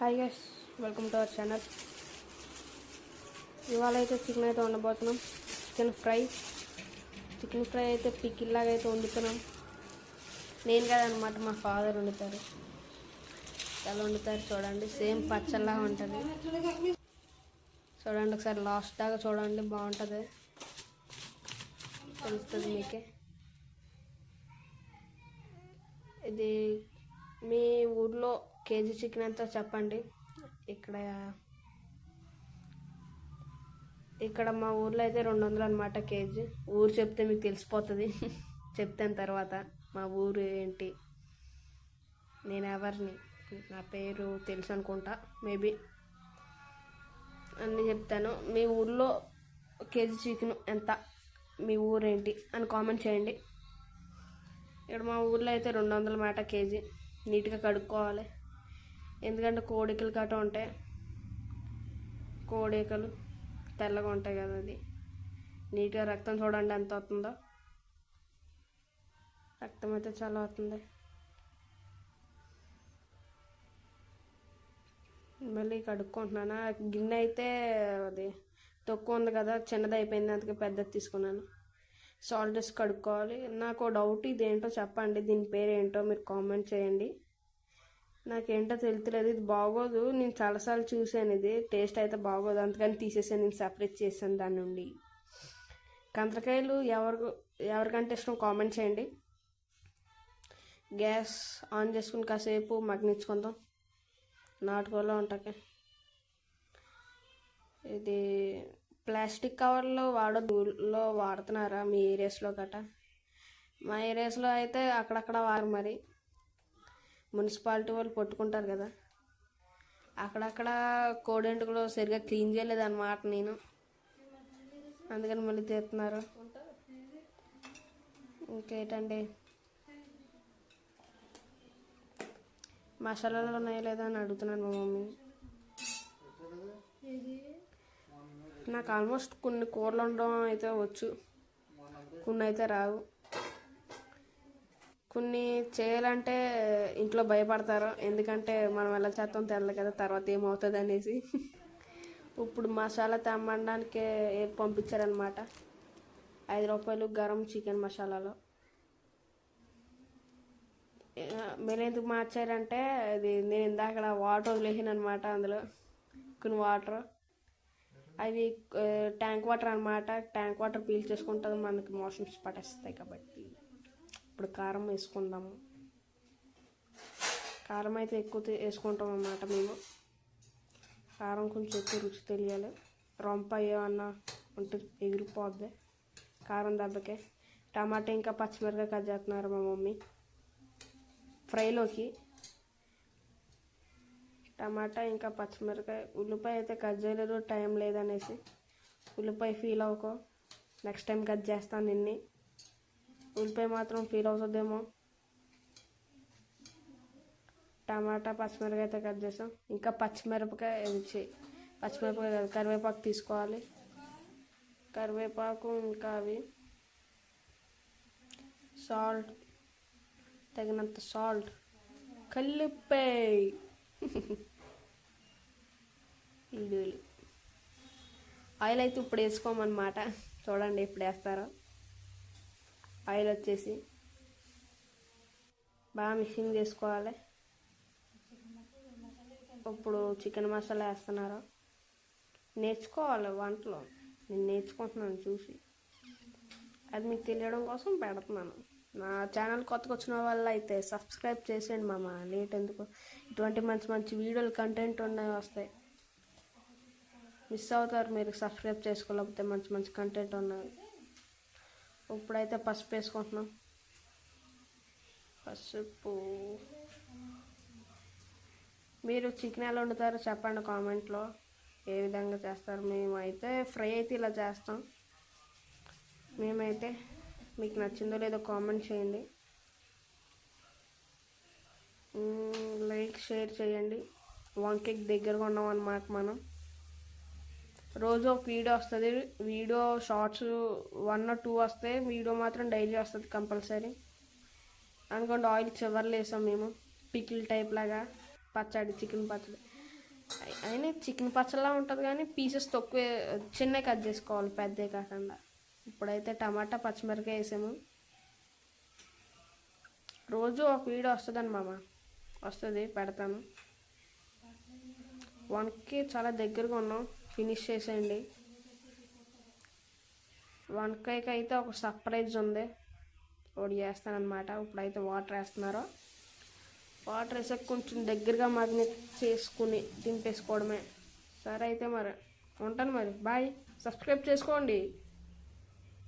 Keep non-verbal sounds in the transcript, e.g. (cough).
Hi guys welcome to our channel ఇవాళ అయితే chicken అయితే వండబోతున్నాం. చికెన్ ఫ్రై చికెన్ ఫ్రై అయితే పికిల్ లాగా అయితే వండుతున్నాం. నేను కాదనమాట మా ఫాదర్ వండుతారు. ఎలా వండుతారు చూడండి. సేమ్ పచ్చల్లాగా ఉంటుంది. చూడండి ఒకసారి లాస్ట్ దాకా చూడండి బాగుంటుంది. తెలుస్తుంది మీకే. ఇది మీ ఊర్లో కేజీ చికెన్ ఎంతో చెప్పండి? ఇక్కడ ఇక్కడ మా ఊర్లో అయితే రెండు వందలు అనమాట కేజీ. ఊరు చెప్తే మీకు తెలిసిపోతుంది. (laughs) చెప్తాను తర్వాత మా ఊరు ఏంటి? నేను ఎవరిని? నా పేరు తెలుసు అనుకుంటా. మేబీ అన్నీ చెప్తాను. మీ ఊర్లో కేజీ చికెన్ ఎంత? మీ ఊరేంటి అని కామెంట్ చేయండి. ఇక్కడ మా ఊర్లో అయితే రెండు వందల మాట కేజీ. నీట్గా కడుక్కోవాలి. ఎందుకంటే కోడికలు కట్ట ఉంటాయి. కోడికలు తెల్లగా ఉంటాయి కదా అది. నీట్గా రక్తం చూడండి ఎంత అవుతుందో రక్తం అయితే చాలా అవుతుంది మళ్ళీ కడుక్కుంటున్నాను గిన్నె అయితే అది తక్కువ ఉంది కదా చిన్నది అయిపోయింది అందుకే పెద్దది తీసుకున్నాను. సాల్ట్ వేసి కడుక్కోవాలి. నాకు డౌట్ ఇదేంటో చెప్పండి దీని పేరు ఏంటో మీరు కామెంట్ చేయండి. నాకేంటో తెలుతులేదు ఇది బాగోదు. నేను చాలాసార్లు చూసాను ఇది. టేస్ట్ అయితే బాగోదు. అందుకని తీసేసాను. నేను సపరేట్ చేశాను దాని నుండి. కందరకాయలు ఎవరు ఎవరికంటే ఇష్టం కామెంట్ చేయండి. గ్యాస్ ఆన్ చేసుకుని కాసేపు మగ్గనిచ్చుకుందాం నాటుకోలో ఉంటాయి ఇది ప్లాస్టిక్ కవర్లో వాడలో వాడుతున్నారా మీ ఏరియాస్లో గట మా ఏరియాస్లో అయితే అక్కడక్కడ వారు మరి. మున్సిపాలిటీ వాళ్ళు పట్టుకుంటారు కదా. అక్కడక్కడ కోడెంటుకలు సరిగా క్లీన్ చేయలేదు అనమాట నేను. అందుకని మళ్ళీ తీస్తున్నారు ఇంకేంటండి? మసాలాలు ఉన్నాయా లేదా అని అడుగుతున్నాను మా మమ్మీ. నాకు ఆల్మోస్ట్ కొన్ని కూరలు ఉండడం అయితే వచ్చు. కొన్ని అయితే రావు. కొన్ని చేయాలంటే ఇంట్లో భయపడతారు. ఎందుకంటే మనం ఎలా చేస్తాం తెల్ల కదా తర్వాత ఏమవుతుంది అనేసి. ఇప్పుడు మసాలా తెమ్మడానికి పంపించారనమాట ఐదు రూపాయలు గరం చికెన్ మసాలాలో. మీరు ఎందుకు మార్చారంటే అది నేను ఇందాక వాటర్ వదిలేసాను అనమాట అందులో. కొన్ని వాటర్. అవి ట్యాంక్ వాటర్ అనమాట ట్యాంక్ వాటర్ పీల్ చేసుకుంటుంది మనకి మోషన్స్ పట్టేస్తాయి కాబట్టి. ఇప్పుడు కారం వేసుకుందాము. కారం అయితే ఎక్కువ వేసుకుంటాం అన్నమాట మేము. కారం కొంచెం ఎక్కువ రుచి తెలియాలి. రొంప ఏమన్నా ఉంటే ఎగిరిపోద్ది. కారం దెబ్బకే. టమాటా ఇంకా పచ్చిమిరకాయ కట్ చేస్తున్నారు మా మమ్మీ. ఫ్రైలోకి టమాటా ఇంకా పచ్చిమిరకాయ ఉల్లిపాయ అయితే కట్ చేయలేదు. టైం లేదనేసి. ఉల్లిపాయ ఫీల్ అవ్వకో. నెక్స్ట్ టైం కట్ చేస్తాను నిన్ని. ఉల్లిపాయ మాత్రం ఫీల్ అవుతుందేమో టమాటా పచ్చిమిరపకాయ అయితే కట్ చేసాం ఇంకా పచ్చిమిరపకాయ ఇది పచ్చిమిరపకాయ కాదు కరివేపాకు తీసుకోవాలి కరివేపాకు ఇంకా అవి సాల్ట్ తగినంత సాల్ట్ కలిపే ఇడ్లీలు ఆయిల్ అయితే ఇప్పుడు వేసుకోమన్నమాట చూడండి ఎప్పుడు వేస్తారో ఆయిల్ వచ్చేసి బాగా మిక్సింగ్ చేసుకోవాలి. ఇప్పుడు చికెన్ మసాలా వేస్తున్నారు. నేర్చుకోవాలి వంటలో. నేను నేర్చుకుంటున్నాను చూసి. అది మీకు తెలియడం కోసం పెడుతున్నాను. నా ఛానల్ కొత్తగా వచ్చిన వాళ్ళు అయితే సబ్స్క్రైబ్ చేసేయండి మామ. లేట్ ఎందుకు? ఇటువంటి మంచి మంచి వీడియోలు కంటెంట్ ఉన్నాయి వస్తాయి. మిస్ అవుతారు మీరు సబ్స్క్రైబ్ చేసుకోలేకపోతే మంచి మంచి కంటెంట్ ఉన్నాయి. ఇప్పుడైతే పసుపు వేసుకుంటున్నాం. పసుపు. మీరు చికెన్ ఎలా వండుతారో చెప్పండి కామెంట్లో. ఏ విధంగా చేస్తారు? మేమైతే ఫ్రై అయితే ఇలా చేస్తాం. మేమైతే మీకు నచ్చిందో లేదో కామెంట్ చేయండి. లైక్ షేర్ చేయండి. వంకెక్ దగ్గరగా ఉన్నాం అన్నమాట మనం. రోజు ఒక వీడియో వస్తుంది. Video shorts one or two వస్తాయి వీడియో మాత్రం డైలీ వస్తుంది కంపల్సరీ. అనుకోండి ఆయిల్ చివర్లు వేసాం మేము. పికిల్ టైప్ లాగా. పచ్చడి చికెన్ పచ్చడి. అయినా చికెన్ పచ్చడిలా ఉంటుంది కానీ పీసెస్ తక్కువ చిన్న కట్ చేసుకోవాలి పెద్దవి కాకుండా. ఇప్పుడైతే టమాటా పచ్చిమిరకాయ వేసాము. రోజు ఒక వీడియో వస్తుందండి మామ. వస్తుంది పెడతాను. వన్కి చాలా దగ్గరగా ఉన్నాం. ఫినిష్ చేసేయండి. వంకాయకి అయితే ఒక సర్ప్రైజ్ ఉంది. ఒకటి చేస్తానమాట ఇప్పుడైతే వాటర్ వేస్తున్నారు. వాటర్ వేసాక కొంచెం దగ్గరగా మ్యాగ్నెట్ చేసుకుని దింపేసుకోవడమే. సరే అయితే మరి. ఉంటాను మరి. బాయ్. సబ్స్క్రైబ్ చేసుకోండి.